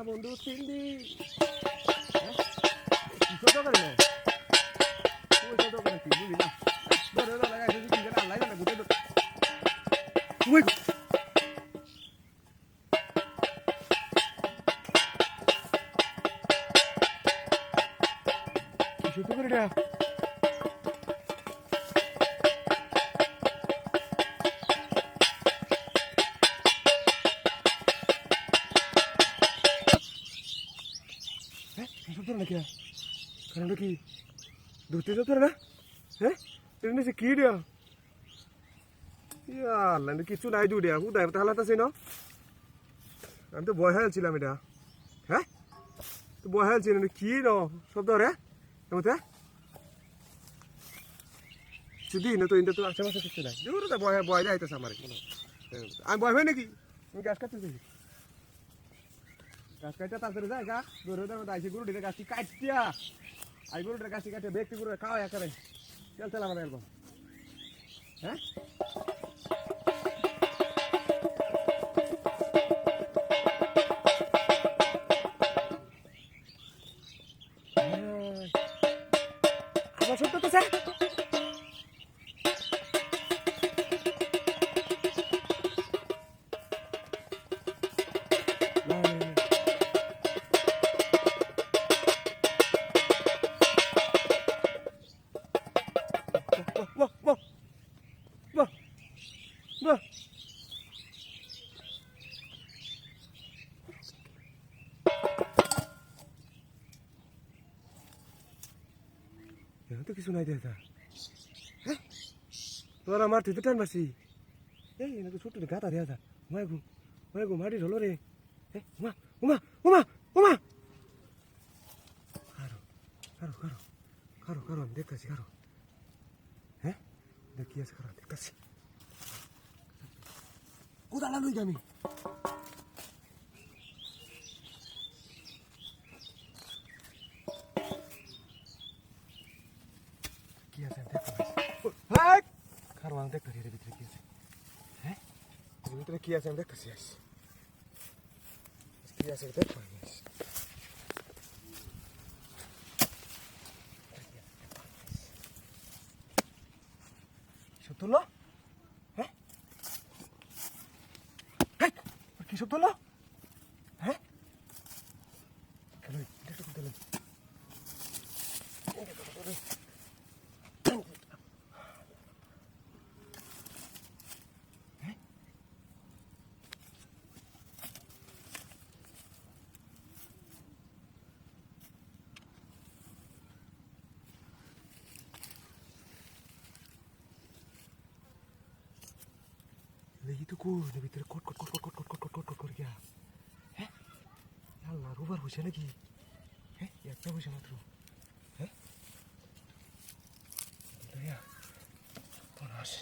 বন্ধু চিন্দি ছোট করে না ছোট করে কি বুঝলি না? ধরে ধরে লাগাই যদি কি করে আল্লাহ জানে গুটে ওই ছোট করে নাকি? কারণটা কি ধরতে যেত না? হ্যাঁ? এটা নিচে কি রে? আল্লাহ কিছু নাই দু রে হুদায় তাহলে আছে না আমি তো বয় হয়েছিলাম এটা। হ্যাঁ? তো বয় হয়েছিল কি ন শব্দ রে এমতে শুধু না তো ইন্দা তো আশেপাশে কিছু নাই। দূর তো বয় বয় যাইতেছে আমার। আমি বয় হয় নাকি? আমি গাছ কাটতে গাছ কাটতে তাড়াতাড়ি যায় গা ধরে ধরে আইসি গরু ডিরে গাছটি কাটিয়া। আই গরু ডিরে গাছটি কাটিয়া ব্যক্তি গরু খাওয়া একারে চল চল আমার এলবাম হ্যাঁ? আবার সত্য তো dur. Ya, itu kisunai dia dah. Eh, tuara marti itu kan masih. Eh, ini aku suatu dekat ada dah. Mai gu, mai gu mari dulu deh. Eh, uma, uma, uma, uma. Karo, karo, karo, karo, karo, dekat sih karo. Eh, dekat sih karo, dekat sih. কোথায় লালুই আমি কি আছে দেখতে কারও আমি দেখতেছি এর ভিতরে কি আছে। হ্যাঁ? এর ভিতরে কি আছে আমি দেখতেছি আস কি আছে দেখতে পাচ্ছি সব তুললো হ্যাঁ হ্যাঁ কি সব তুললো হ্যাঁ? দেখি তো এর ভিতরে কট কট কট কট কট কট কট কট কট করে গিয়া হ্যাঁ? আল্লাহ, রোবার হয়েছে নাকি? হ্যাঁ? একটা হয়েছে মাত্র। হ্যাঁ? তোর আস